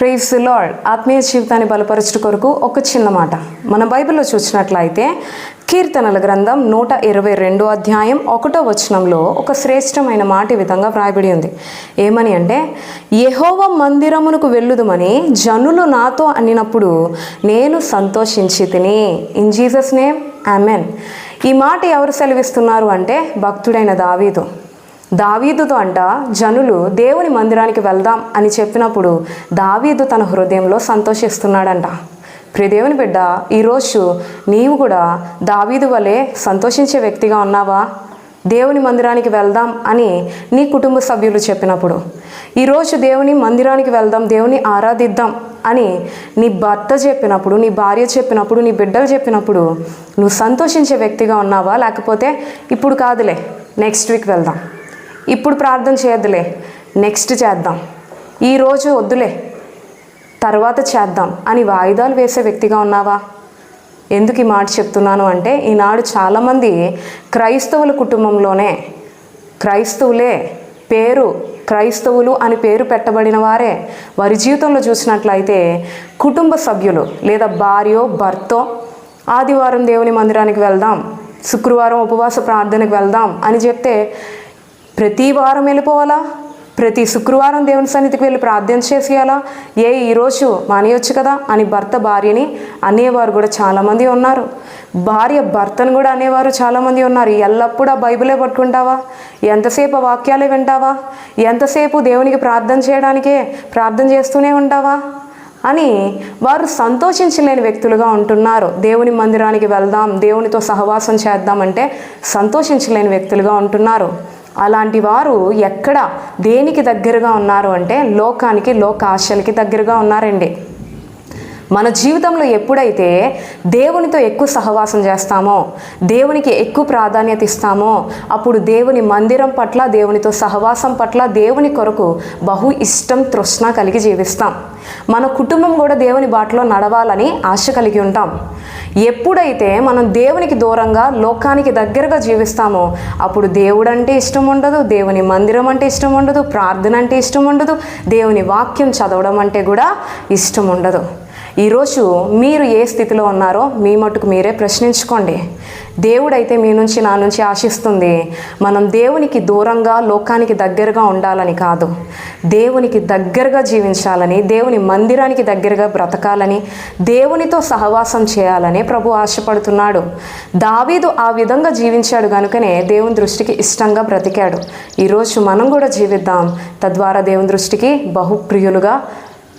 ప్రేవ్స్ lord ఆత్మీయ జీవితాన్ని బలపరచుట కొరకు ఒక చిన్న మాట. మన బైబిల్లో చూసినట్లయితే కీర్తనల గ్రంథం నూట ఇరవై రెండో అధ్యాయం ఒకటో వచనంలో ఒక శ్రేష్టమైన మాట ఈ విధంగా వ్రాయబడి ఉంది. ఏమని అంటే యహోవ మందిరమునకు వెళ్ళుదుమని జనులు నాతో అనినప్పుడు నేను సంతోషించి తిని. ఇన్ జీసస్ నేమ్ ఆమెన్ ఈ మాట ఎవరు సెలవిస్తున్నారు అంటే భక్తుడైన దావీదు. దావీదుతో అంట జనులు దేవుని మందిరానికి వెళ్దాం అని చెప్పినప్పుడు దావీదు తన హృదయంలో సంతోషిస్తున్నాడంట. ప్రియదేవుని బిడ్డ ఈరోజు నీవు కూడా దావీదు వలె సంతోషించే వ్యక్తిగా ఉన్నావా? దేవుని మందిరానికి వెళ్దాం అని నీ కుటుంబ సభ్యులు చెప్పినప్పుడు ఈరోజు దేవుని మందిరానికి వెళ్దాం దేవుని ఆరాధిద్దాం అని నీ భర్త చెప్పినప్పుడు నీ భార్య చెప్పినప్పుడు నీ బిడ్డలు చెప్పినప్పుడు నువ్వు సంతోషించే వ్యక్తిగా ఉన్నావా? లేకపోతే ఇప్పుడు కాదులే నెక్స్ట్ వీక్ వెళ్దాం. ఇప్పుడు ప్రార్థన చేయొద్దులే. నెక్స్ట్ చేద్దాం. ఈరోజు వద్దులే. తర్వాత చేద్దాం. అని వాయిదాలు వేసే వ్యక్తిగా ఉన్నావా? ఎందుకు ఈ మాట చెప్తున్నాను అంటే ఈనాడు చాలామంది క్రైస్తవుల కుటుంబంలోనే క్రైస్తవులే పేరు క్రైస్తవులు అని పేరు పెట్టబడిన వారే వారి జీవితంలో చూసినట్లయితే కుటుంబ సభ్యులు లేదా భార్యో భర్తో ఆదివారం దేవుని మందిరానికి వెళ్దాం శుక్రవారం ఉపవాస ప్రార్థనకు వెళ్దాం అని చెప్తే ప్రతి వారం వెళ్ళిపోవాలా? ప్రతి శుక్రవారం దేవుని సన్నిధికి వెళ్ళి ప్రార్థన చేసేయాలా? ఏ ఈరోజు మానేయొచ్చు కదా? అని భర్త భార్యని అనేవారు కూడా చాలామంది ఉన్నారు. భార్య భర్తను కూడా అనేవారు చాలామంది ఉన్నారు. ఎల్లప్పుడూ ఆ బైబిలే పట్టుకుంటావా? ఎంతసేపు వాక్యాలే వింటావా? ఎంతసేపు దేవునికి ప్రార్థన చేయడానికే ప్రార్థన చేస్తూనే ఉంటావా? అని వారు సంతోషించలేని వ్యక్తులుగా ఉంటున్నారు. దేవుని మందిరానికి వెళ్దాం దేవునితో సహవాసం చేద్దామంటే సంతోషించలేని వ్యక్తులుగా ఉంటున్నారు. అలాంటి వారు ఎక్కడ దేనికి దగ్గరగా ఉన్నారు అంటే లోకానికి లోక ఆశలకి దగ్గరగా ఉన్నారండి. మన జీవితంలో ఎప్పుడైతే దేవునితో ఎక్కువ సహవాసం చేస్తామో దేవునికి ఎక్కువ ప్రాధాన్యత ఇస్తామో అప్పుడు దేవుని మందిరం పట్ల దేవునితో సహవాసం పట్ల దేవుని కొరకు బహు ఇష్టం తృష్ణ కలిగి జీవిస్తాం. మన కుటుంబం కూడా దేవుని బాటలో నడవాలని ఆశ కలిగి ఉంటాం. ఎప్పుడైతే మనం దేవునికి దూరంగా లోకానికి దగ్గరగా జీవిస్తామో అప్పుడు దేవుడు అంటే ఇష్టం ఉండదు దేవుని మందిరం అంటే ఇష్టం ఉండదు ప్రార్థన అంటే ఇష్టం ఉండదు దేవుని వాక్యం చదవడం అంటే కూడా ఇష్టం ఉండదు ఈరోజు మీరు ఏ స్థితిలో ఉన్నారో మీ మటుకు మీరే ప్రశ్నించుకోండి. దేవుడైతే మీ నుంచి నా నుంచి ఆశిస్తుంది మనం దేవునికి దూరంగా లోకానికి దగ్గరగా ఉండాలని కాదు. దేవునికి దగ్గరగా జీవించాలని దేవుని మందిరానికి దగ్గరగా బ్రతకాలని దేవునితో సహవాసం చేయాలని ప్రభు ఆశపడుతున్నాడు. దావీదు ఆ విధంగా జీవించాడు కనుకనే దేవుని దృష్టికి ఇష్టంగా బ్రతికాడు. ఈరోజు మనం కూడా జీవిద్దాం. తద్వారా దేవుని దృష్టికి బహుప్రియులుగా